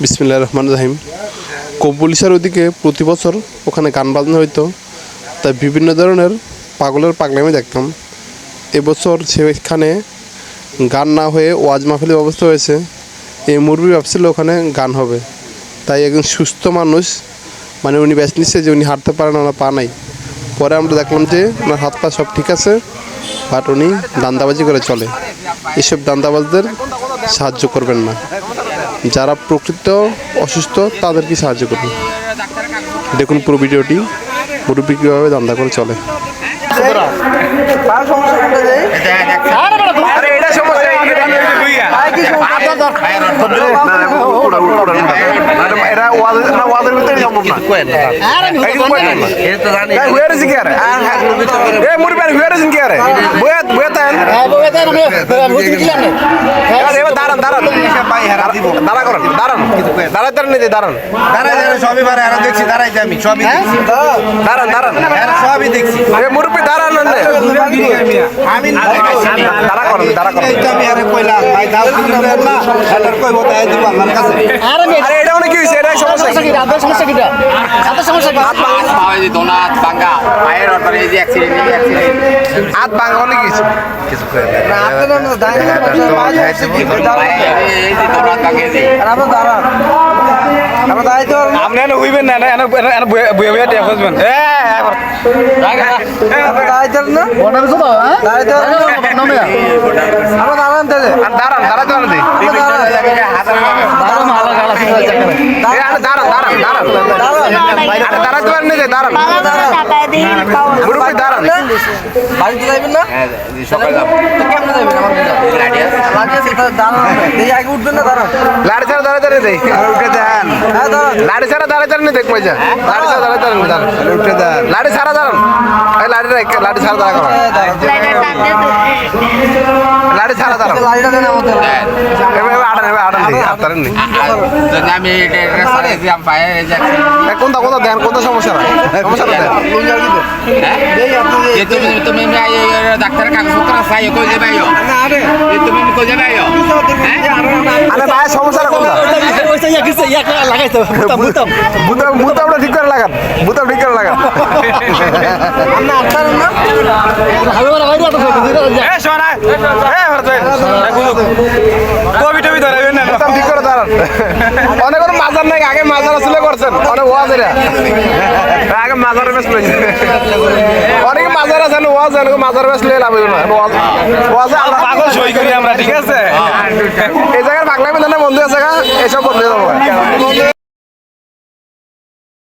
বিসমিল্লা রহমান রাহিম। কব্বলিশার ওদিকে প্রতি বছর ওখানে গান বাজনা হইতো। তাই বিভিন্ন ধরনের পাগলের পাগলামি দেখতাম। এবছর সেখানে গান না হয়ে ওয়াজ মাহফিলের ব্যবস্থা হয়েছে। এই মুরবি ভাবছিল ওখানে গান হবে। তাই একজন সুস্থ মানুষ মানে উনি ব্যস্ত নিচ্ছে যে উনি হাঁটতে পারেন ওনার পা নাই। পরে আমরা দেখলাম যে ওনার হাত পা সব ঠিক আছে, বাট উনি দান্দাবাজি করে চলে। এসব দান্দাবাজদের সাহায্য করবেন না। যারা প্রকৃত অসুস্থ তাদেরকে সাহায্য করুন দেখুন পুরো ভিডিওটি মুরব্বী কীভাবে দান্দা করে চলে আরে দাঁড়া করেন দাঁড়ান। দাঁড়া দাঁড়ান। নিতে দাঁড়ান সবই পারে আর দেখছি দাঁড়াইছি আমি সবই দাঁড়ান দাঁড়ান। এরা সবই দেখছি। এ মুরবি দাঁড়ান আমি দাঁড়া করেন দাঁড়া করেন। এই তো আমি আরে কইলাম ভাই দাও কিছু দেন না সেটার কইবো তাই দিব আল্লাহর কাছে। আরে এটা অনেক কি হয়েছে এটা? সমস্যা কি? বাবাজি দোনাত বাঙ্গা পায়ের অর্ডার এই যে অ্যাক্সিডেন্ট এই অ্যাক্সিডেন্ট হাত ভাঙা অনেক কিছু। আপনি এনে হইবেন না এনে এনে বয়ে বয়ে বয়ে টেপ হসবেন এ দাঁড়ান দাঁড়ান দাঁড়ান দি এ আরে দাঁড়ান দাঁড়ান। আরে মুরব্বি দাঁড়ান সকাল লাড়ি ছাড়া দাঁড়াতে দাঁড়িয়ে দেই। উঠে দেন। লাড়ি ছাড়া দাঁড়াতে দাঁড়িয়ে দেখ পয়সা লাড়ি ছাড়া দাঁড়াতে দাঁড়িয়ে দাঁড়ান উঠে দেন। লাড়ি ছাড়া দাঁড়ান লাড়ি লাড়ি ছাড়া দাঁড়া লাড়ি ছাড়া দাঁড়ান এবার এবার আড়ান কোনটা কোনটা দেন কোনটা সমস্যা সমস্যা তুমি ডাক্তারের কাগজপত্র চাই কই যাবে তুমি কই যাবে হ্যাঁ আরে ভাই সমস্যাটা কোনটা বুতা ঠিক করে লাগান বুতা ঠিক করে লাগান এ সোনা এ হরতে কবি টবি ধরাইবেন না বুতাম ঠিক করে দাঁড়ান অনেক মাজার নাই আগে মাজার আসলে করছেন। অনেক ওয়াজ আগে মাজার বেশ অনেক অনেকে মাজার আছেন না ওয়াজ অনেক মাজার বেশ লইলে লাভ না। ওয়াজ আল্লাহ পাগল সই করি আমরা ঠিক আছে? এই জায়গায় বাংলা মেধানে বন্ধু আছে এসব